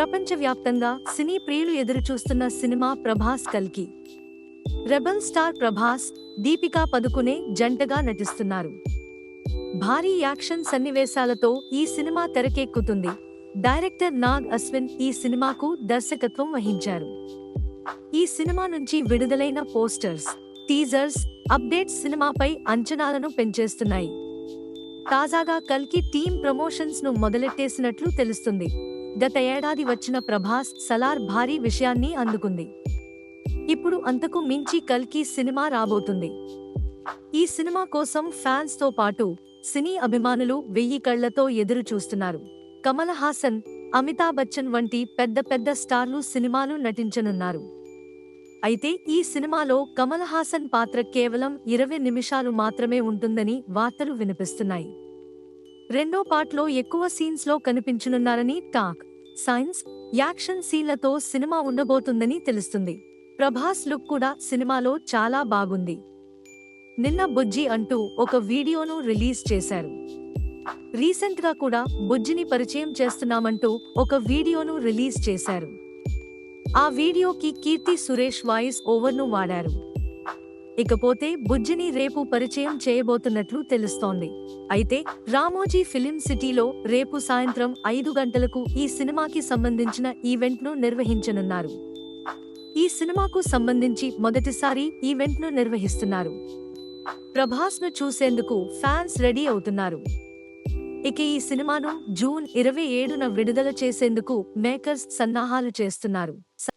ప్రపంచవ్యాప్తంగా సినీ ప్రియులు ఎదురుచూస్తున్న సినిమా ప్రభాస్ కల్కి. రెబల్ స్టార్ ప్రభాస్ దీపికా పదుకునే జంటగా నటిస్తున్నారు. భారీ యాక్షన్ సన్నివేశాలతో ఈ సినిమా తెరకెక్కుతుంది. డైరెక్టర్ నాగ్ అశ్విన్ ఈ సినిమాకు దర్శకత్వం వహించారు. ఈ సినిమా నుంచి విడుదలైన పోస్టర్స్ టీజర్స్ అప్డేట్స్ సినిమాపై అంచనాలను పెంచేస్తున్నాయి. తాజాగా కల్కి టీం ప్రమోషన్స్ను మొదలెట్టేసినట్లు తెలుస్తుంది. గత ఏడాది వచ్చిన ప్రభాస్ సలార్ భారీ విషయాన్ని అందుకుంది. ఇప్పుడు అంతకు మించి కల్కి సినిమా రాబోతుంది. ఈ సినిమా కోసం ఫ్యాన్స్తో పాటు సినీ అభిమానులు వెయ్యి కళ్ళతో ఎదురు చూస్తున్నారు. కమల్ హాసన్ అమితాబ్ బచ్చన్ వంటి పెద్ద పెద్ద స్టార్లు సినిమాలు నటించనున్నారు. అయితే ఈ సినిమాలో కమల్ హాసన్ పాత్ర కేవలం ఇరవై నిమిషాలు మాత్రమే ఉంటుందని వార్తలు వినిపిస్తున్నాయి. రెండో పార్ట్లో ఎక్కువ సీన్స్లో కనిపించనున్నారని టాక్. సైన్స్ యాక్షన్ సీన్లతో సినిమా ఉండబోతుందని తెలుస్తుంది. ప్రభాస్ లుక్ కూడా సినిమాలో చాలా బాగుంది. నిన్న బుజ్జి అంటూ ఒక వీడియోను రిలీజ్ చేశారు. రీసెంట్గా కూడా బుజ్జిని పరిచయం చేస్తున్నామంటూ ఒక వీడియోను రిలీజ్ చేశారు. ఆ వీడియోకి కీర్తి సురేష్ వాయిస్ ఓవర్ను వాడారు. ఇకపోతే బుజ్జిని రేపు పరిచయం చేయబోతున్నట్లు తెలుస్తోంది. అయితే రామోజీ ఫిలిం సిటీలో రేపు సాయంత్రం ఐదు గంటలకు ఈ సినిమాకి సంబంధించిన ఈవెంట్ను నిర్వహించనున్నారు. ఈ సినిమాకు సంబంధించి మొదటిసారి ఈవెంట్ను నిర్వహిస్తున్నారు. ప్రభాస్ను చూసేందుకు ఫ్యాన్స్ రెడీ అవుతున్నారు. ఇక ఈ సినిమాను జూన్ ఇరవై ఏడున విడుదల చేసేందుకు మేకర్స్ సన్నాహాలు చేస్తున్నారు.